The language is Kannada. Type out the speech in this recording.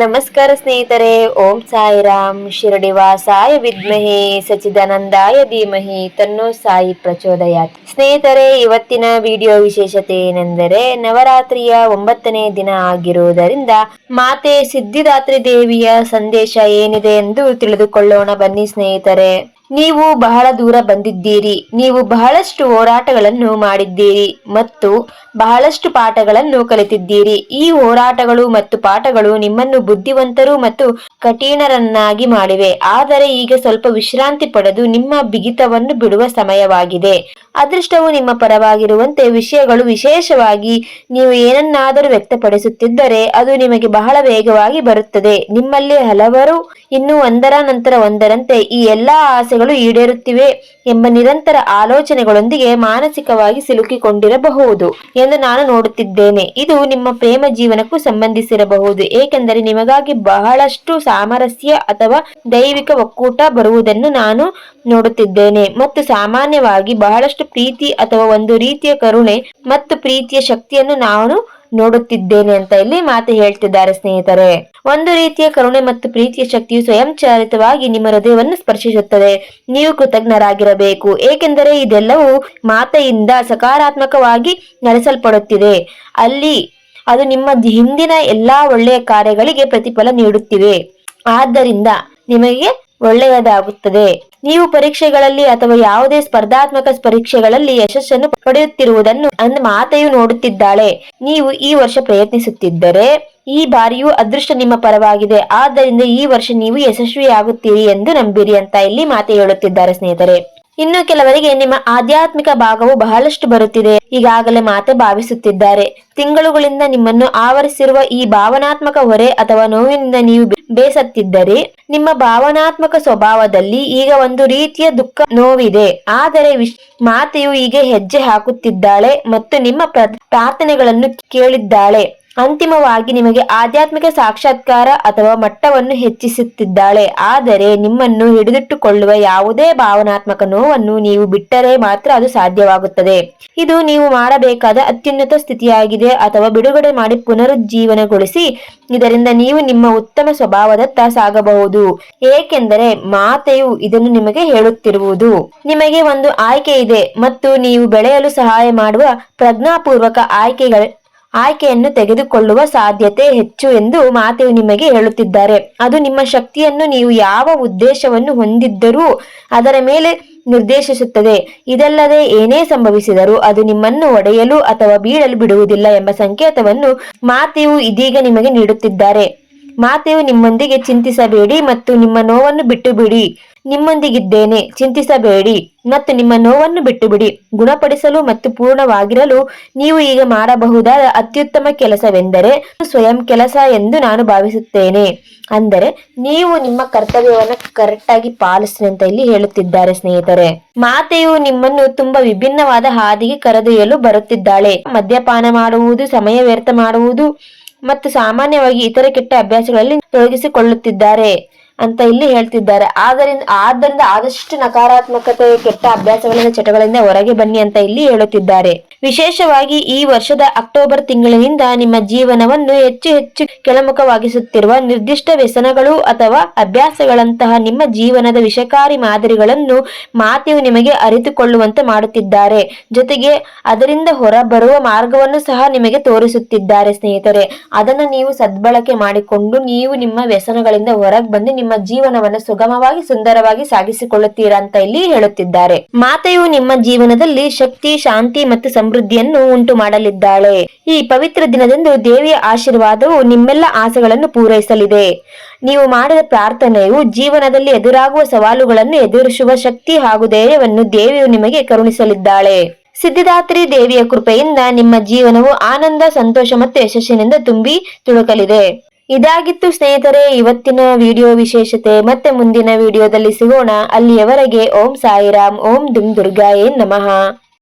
ನಮಸ್ಕಾರ ಸ್ನೇಹಿತರೆ, ಓಂ ಸಾಯಿರಾಮ್ ಶಿರಡಿ ವಾಸಾಯ ವಿದ್ಮಹಿ ಸಚಿದಾನಂದಾಯ ಧೀಮಹಿ, ತನ್ನೋ ಸಾಯಿ ಪ್ರಚೋದಯಾತ್. ಸ್ನೇಹಿತರೆ, ಇವತ್ತಿನ ವಿಡಿಯೋ ವಿಶೇಷತೆ ಏನೆಂದರೆ, ನವರಾತ್ರಿಯ ಒಂಬತ್ತನೇ ದಿನ ಆಗಿರುವುದರಿಂದ ಮಾತೆ ಸಿದ್ಧಿದಾತ್ರಿ ದೇವಿಯ ಸಂದೇಶ ಏನಿದೆ ಎಂದು ತಿಳಿದುಕೊಳ್ಳೋಣ. ಬನ್ನಿ ಸ್ನೇಹಿತರೆ, ನೀವು ಬಹಳ ದೂರ ಬಂದಿದ್ದೀರಿ. ನೀವು ಬಹಳಷ್ಟು ಹೋರಾಟಗಳನ್ನು ಮಾಡಿದ್ದೀರಿ. ಮತ್ತು ಬಹಳಷ್ಟು ಪಾಠಗಳನ್ನು ಕಲಿತಿದ್ದೀರಿ. ಈ ಹೋರಾಟಗಳು ಮತ್ತು ಪಾಠಗಳು ನಿಮ್ಮನ್ನು ಬುದ್ಧಿವಂತರು ಮತ್ತು ಕಠಿಣರನ್ನಾಗಿ ಮಾಡಿವೆ. ಆದರೆ ಈಗ ಸ್ವಲ್ಪ ವಿಶ್ರಾಂತಿ ಪಡೆದು ನಿಮ್ಮ ಬಿಗಿತವನ್ನು ಬಿಡುವ ಸಮಯವಾಗಿದೆ. ಅದೃಷ್ಟವು ನಿಮ್ಮ ಪರವಾಗಿರುವಂತೆ ವಿಷಯಗಳು ವಿಶೇಷವಾಗಿ ನೀವು ಏನನ್ನಾದರೂ ವ್ಯಕ್ತಪಡಿಸುತ್ತಿದ್ದರೆ ಅದು ನಿಮಗೆ ಬಹಳ ವೇಗವಾಗಿ ಬರುತ್ತದೆ. ನಿಮ್ಮಲ್ಲಿ ಹಲವರು ಇನ್ನು ಒಂದರ ನಂತರ ಒಂದರಂತೆ ಈ ಎಲ್ಲಾ ಆಸೆಗಳು ಈಡೇರುತ್ತಿವೆ ಎಂಬ ನಿರಂತರ ಆಲೋಚನೆಗಳೊಂದಿಗೆ ಮಾನಸಿಕವಾಗಿ ಸಿಲುಕಿಕೊಂಡಿರಬಹುದು. ಎಂದು ನಾನು ನೋಡುತ್ತಿದ್ದೇನೆ. ಇದು ನಿಮ್ಮ ಪ್ರೇಮ ಜೀವನಕ್ಕೂ ಸಂಬಂಧಿಸಿರಬಹುದು. ಏಕೆಂದರೆ ನಿಮಗಾಗಿ ಬಹಳಷ್ಟು ಸಾಮರಸ್ಯ ಅಥವಾ ದೈವಿಕ ಒಕ್ಕೂಟ ಬರುವುದನ್ನು ನಾನು ನೋಡುತ್ತಿದ್ದೇನೆ. ಮತ್ತು ಸಾಮಾನ್ಯವಾಗಿ ಬಹಳಷ್ಟು ಪ್ರೀತಿ ಅಥವಾ ಒಂದು ರೀತಿಯ ಕರುಣೆ ಮತ್ತು ಪ್ರೀತಿಯ ಶಕ್ತಿಯನ್ನು ನಾನು ನೋಡುತ್ತಿದ್ದೇನೆ ಅಂತ ಇಲ್ಲಿ ಮಾತು ಹೇಳ್ತಿದ್ದಾರೆ ಸ್ನೇಹಿತರೆ. ಒಂದು ರೀತಿಯ ಕರುಣೆ ಮತ್ತು ಪ್ರೀತಿಯ ಶಕ್ತಿಯು ಸ್ವಯಂಚಾಲಿತವಾಗಿ ನಿಮ್ಮ ಹೃದಯವನ್ನು ಸ್ಪರ್ಶಿಸುತ್ತದೆ. ನೀವು ಕೃತಜ್ಞರಾಗಿರಬೇಕು. ಏಕೆಂದರೆ ಇದೆಲ್ಲವೂ ಮಾತೆಯಿಂದ ಸಕಾರಾತ್ಮಕವಾಗಿ ನಡೆಸಲ್ಪಡುತ್ತಿದೆ. ಅಲ್ಲಿ ಅದು ನಿಮ್ಮ ಹಿಂದಿನ ಎಲ್ಲಾ ಒಳ್ಳೆಯ ಕಾರ್ಯಗಳಿಗೆ ಪ್ರತಿಫಲ ನೀಡುತ್ತಿವೆ. ಆದ್ದರಿಂದ ನಿಮಗೆ ಒಳ್ಳೆಯದಾಗುತ್ತದೆ. ನೀವು ಪರೀಕ್ಷೆಗಳಲ್ಲಿ ಅಥವಾ ಯಾವುದೇ ಸ್ಪರ್ಧಾತ್ಮಕ ಪರೀಕ್ಷೆಗಳಲ್ಲಿ ಯಶಸ್ಸನ್ನು ಪಡೆಯುತ್ತಿರುವುದನ್ನು ಅಂದ ಮಾತೆಯು ನೋಡುತ್ತಿದ್ದಾಳೆ. ನೀವು ಈ ವರ್ಷ ಪ್ರಯತ್ನಿಸುತ್ತಿದ್ದರೆ ಈ ಬಾರಿಯೂ ಅದೃಷ್ಟ ನಿಮ್ಮ ಪರವಾಗಿದೆ. ಆದ್ದರಿಂದ ಈ ವರ್ಷ ನೀವು ಯಶಸ್ವಿಯಾಗುತ್ತೀರಿ ಎಂದು ನಂಬಿರಿ ಅಂತ ಇಲ್ಲಿ ಮಾತೆ ಹೇಳುತ್ತಿದ್ದಾರೆ ಸ್ನೇಹಿತರೆ. ಇನ್ನು ಕೆಲವರಿಗೆ ನಿಮ್ಮ ಆಧ್ಯಾತ್ಮಿಕ ಭಾಗವು ಬಹಳಷ್ಟು ಬರುತ್ತಿದೆ. ಈಗಾಗಲೇ ಮಾತೆ ಭಾವಿಸುತ್ತಿದ್ದಾರೆ. ತಿಂಗಳುಗಳಿಂದ ನಿಮ್ಮನ್ನು ಆವರಿಸಿರುವ ಈ ಭಾವನಾತ್ಮಕ ಹೊರೆ ಅಥವಾ ನೋವಿನಿಂದ ನೀವು ಬೇಸತ್ತಿದ್ದರೆ ನಿಮ್ಮ ಭಾವನಾತ್ಮಕ ಸ್ವಭಾವದಲ್ಲಿ ಈಗ ಒಂದು ರೀತಿಯ ದುಃಖ, ನೋವಿದೆ. ಆದರೆ ಮಾತೆಯು ಈಗ ಹೆಜ್ಜೆ ಹಾಕುತ್ತಿದ್ದಾಳೆ ಮತ್ತು ನಿಮ್ಮ ಪ್ರಾರ್ಥನೆಗಳನ್ನು ಕೇಳಿದ್ದಾಳೆ. ಅಂತಿಮವಾಗಿ ನಿಮಗೆ ಆಧ್ಯಾತ್ಮಿಕ ಸಾಕ್ಷಾತ್ಕಾರ ಅಥವಾ ಮಟ್ಟವನ್ನು ಹೆಚ್ಚಿಸುತ್ತಿದ್ದಾಳೆ. ಆದರೆ ನಿಮ್ಮನ್ನು ಹಿಡಿದಿಟ್ಟುಕೊಳ್ಳುವ ಯಾವುದೇ ಭಾವನಾತ್ಮಕ ನೋವನ್ನು ನೀವು ಬಿಟ್ಟರೆ ಮಾತ್ರ ಅದು ಸಾಧ್ಯವಾಗುತ್ತದೆ. ಇದು ನೀವು ಮಾಡಬೇಕಾದ ಅತ್ಯುನ್ನತ ಸ್ಥಿತಿಯಾಗಿದೆ ಅಥವಾ ಬಿಡುಗಡೆ ಮಾಡಿ ಪುನರುಜ್ಜೀವನಗೊಳಿಸಿ, ಇದರಿಂದ ನೀವು ನಿಮ್ಮ ಉತ್ತಮ ಸ್ವಭಾವದತ್ತ ಸಾಗಬಹುದು. ಏಕೆಂದರೆ ಮಾತೆಯು ಇದನ್ನು ನಿಮಗೆ ಹೇಳುತ್ತಿರುವುದು. ನಿಮಗೆ ಒಂದು ಆಯ್ಕೆ ಇದೆ ಮತ್ತು ನೀವು ಬೆಳೆಯಲು ಸಹಾಯ ಮಾಡುವ ಪ್ರಜ್ಞಾಪೂರ್ವಕ ಆಯ್ಕೆಗಳ ಆಯ್ಕೆಯನ್ನು ತೆಗೆದುಕೊಳ್ಳುವ ಸಾಧ್ಯತೆ ಹೆಚ್ಚು ಎಂದು ಮಾತೆಯು ನಿಮಗೆ ಹೇಳುತ್ತಿದ್ದಾರೆ. ಅದು ನಿಮ್ಮ ಶಕ್ತಿಯನ್ನು ನೀವು ಯಾವ ಉದ್ದೇಶವನ್ನು ಹೊಂದಿದ್ದರೂ ಅದರ ಮೇಲೆ ನಿರ್ದೇಶಿಸುತ್ತದೆ. ಇದಲ್ಲದೆ ಏನೇ ಸಂಭವಿಸಿದರೂ ಅದು ನಿಮ್ಮನ್ನು ಒಡೆಯಲು ಅಥವಾ ಬೀಳಲು ಬಿಡುವುದಿಲ್ಲ ಎಂಬ ಸಂಕೇತವನ್ನು ಮಾತೆಯು ಇದೀಗ ನಿಮಗೆ ನೀಡುತ್ತಿದ್ದಾರೆ. ಮಾತೆಯು ನಿಮ್ಮೊಂದಿಗೆ ಚಿಂತಿಸಬೇಡಿ ಮತ್ತು ನಿಮ್ಮ ನೋವನ್ನು ಬಿಟ್ಟು ಬಿಡಿ ನಿಮ್ಮೊಂದಿಗಿದ್ದೇನೆ, ಚಿಂತಿಸಬೇಡಿ ಮತ್ತು ನಿಮ್ಮ ನೋವನ್ನು ಬಿಟ್ಟು ಬಿಡಿ ಗುಣಪಡಿಸಲು ಮತ್ತು ಪೂರ್ಣವಾಗಿರಲು ನೀವು ಈಗ ಮಾಡಬಹುದಾದ ಅತ್ಯುತ್ತಮ ಕೆಲಸವೆಂದರೆ ಸ್ವಯಂ ಕೆಲಸ ಎಂದು ನಾನು ಭಾವಿಸುತ್ತೇನೆ. ಅಂದರೆ ನೀವು ನಿಮ್ಮ ಕರ್ತವ್ಯವನ್ನು ಕರೆಕ್ಟ್ ಆಗಿ ಪಾಲಿಸಿ ಅಂತ ಇಲ್ಲಿ ಹೇಳುತ್ತಿದ್ದಾರೆ ಸ್ನೇಹಿತರೆ. ಮಾತೆಯು ನಿಮ್ಮನ್ನು ತುಂಬಾ ವಿಭಿನ್ನವಾದ ಹಾದಿಗೆ ಕರೆದೊಯ್ಯಲು ಬರುತ್ತಿದ್ದಾಳೆ. ಮದ್ಯಪಾನ ಮಾಡುವುದು, ಸಮಯ ವ್ಯರ್ಥ ಮಾಡುವುದು ಮತ್ತು ಸಾಮಾನ್ಯವಾಗಿ ಇತರ ಕೆಟ್ಟ ಅಭ್ಯಾಸಗಳಲ್ಲಿ ತೊಡಗಿಸಿಕೊಳ್ಳುತ್ತಿದ್ದಾರೆ. ಅಂತ ಇಲ್ಲಿ ಹೇಳ್ತಿದ್ದಾರೆ. ಆದ್ದರಿಂದ ಆದ್ದರಿಂದ ಆದಷ್ಟು ನಕಾರಾತ್ಮಕತೆ ಕೆಟ್ಟ ಅಭ್ಯಾಸಗಳಿಂದ ಚಟಗಳಿಂದ ಹೊರಗೆ ಬನ್ನಿ ಅಂತ ಇಲ್ಲಿ ಹೇಳುತ್ತಿದ್ದಾರೆ. ವಿಶೇಷವಾಗಿ ಈ ವರ್ಷದ ಅಕ್ಟೋಬರ್ ತಿಂಗಳಿನಿಂದ ನಿಮ್ಮ ಜೀವನವನ್ನು ಹೆಚ್ಚು ಹೆಚ್ಚು ಕೆಳಮುಖವಾಗಿಸುತ್ತಿರುವ ನಿರ್ದಿಷ್ಟ ವ್ಯಸನಗಳು ಅಥವಾ ಅಭ್ಯಾಸಗಳಂತಹ ನಿಮ್ಮ ಜೀವನದ ವಿಷಕಾರಿ ಮಾದರಿಗಳನ್ನು ಮಾತೆಯು ನಿಮಗೆ ಅರಿತುಕೊಳ್ಳುವಂತೆ ಮಾಡುತ್ತಿದ್ದಾರೆ. ಜೊತೆಗೆ ಅದರಿಂದ ಹೊರ ಬರುವ ಮಾರ್ಗವನ್ನು ಸಹ ನಿಮಗೆ ತೋರಿಸುತ್ತಿದ್ದಾರೆ ಸ್ನೇಹಿತರೆ. ಅದನ್ನು ನೀವು ಸದ್ಬಳಕೆ ಮಾಡಿಕೊಂಡು ನೀವು ನಿಮ್ಮ ವ್ಯಸನಗಳಿಂದ ಹೊರಗೆ ಬಂದು ನಿಮ್ಮ ಜೀವನವನ್ನು ಸುಗಮವಾಗಿ ಸುಂದರವಾಗಿ ಸಾಗಿಸಿಕೊಳ್ಳುತ್ತೀರಾ ಅಂತ ಇಲ್ಲಿ ಹೇಳುತ್ತಿದ್ದಾರೆ. ಮಾತೆಯು ನಿಮ್ಮ ಜೀವನದಲ್ಲಿ ಶಕ್ತಿ, ಶಾಂತಿ ಮತ್ತು ಸಮೃದ್ಧಿಯನ್ನು ಉಂಟು ಮಾಡಲಿದ್ದಾಳೆ. ಈ ಪವಿತ್ರ ದಿನದಂದು ದೇವಿಯ ಆಶೀರ್ವಾದವು ನಿಮ್ಮೆಲ್ಲ ಆಸೆಗಳನ್ನು ಪೂರೈಸಲಿದೆ. ನೀವು ಮಾಡಿದ ಪ್ರಾರ್ಥನೆಯು ಜೀವನದಲ್ಲಿ ಎದುರಾಗುವ ಸವಾಲುಗಳನ್ನು ಎದುರಿಸುವ ಶಕ್ತಿ ಹಾಗೂ ಧೈರ್ಯವನ್ನು ದೇವಿಯು ನಿಮಗೆ ಕರುಣಿಸಲಿದ್ದಾಳೆ. ಸಿದ್ಧಿದಾತ್ರಿ ದೇವಿಯ ಕೃಪೆಯಿಂದ ನಿಮ್ಮ ಜೀವನವು ಆನಂದ, ಸಂತೋಷ ಮತ್ತು ಯಶಸ್ಸಿನಿಂದ ತುಂಬಿ ತುಳುಕಲಿದೆ. ಇದಾಗಿತ್ತು ಸ್ನೇಹಿತರೆ, ಇವತ್ತಿನ ವಿಡಿಯೋ ವಿಶೇಷತೆ. ಮತ್ತೆ ಮುಂದಿನ ವಿಡಿಯೋದಲ್ಲಿ ಸಿಗೋಣ. ಅಲ್ಲಿಯವರೆಗೆ ಓಂ ಸಾಯಿರಾಮ್, ಓಂ ದುಮ್ ದುರ್ಗಾಯೇ ನಮಃ.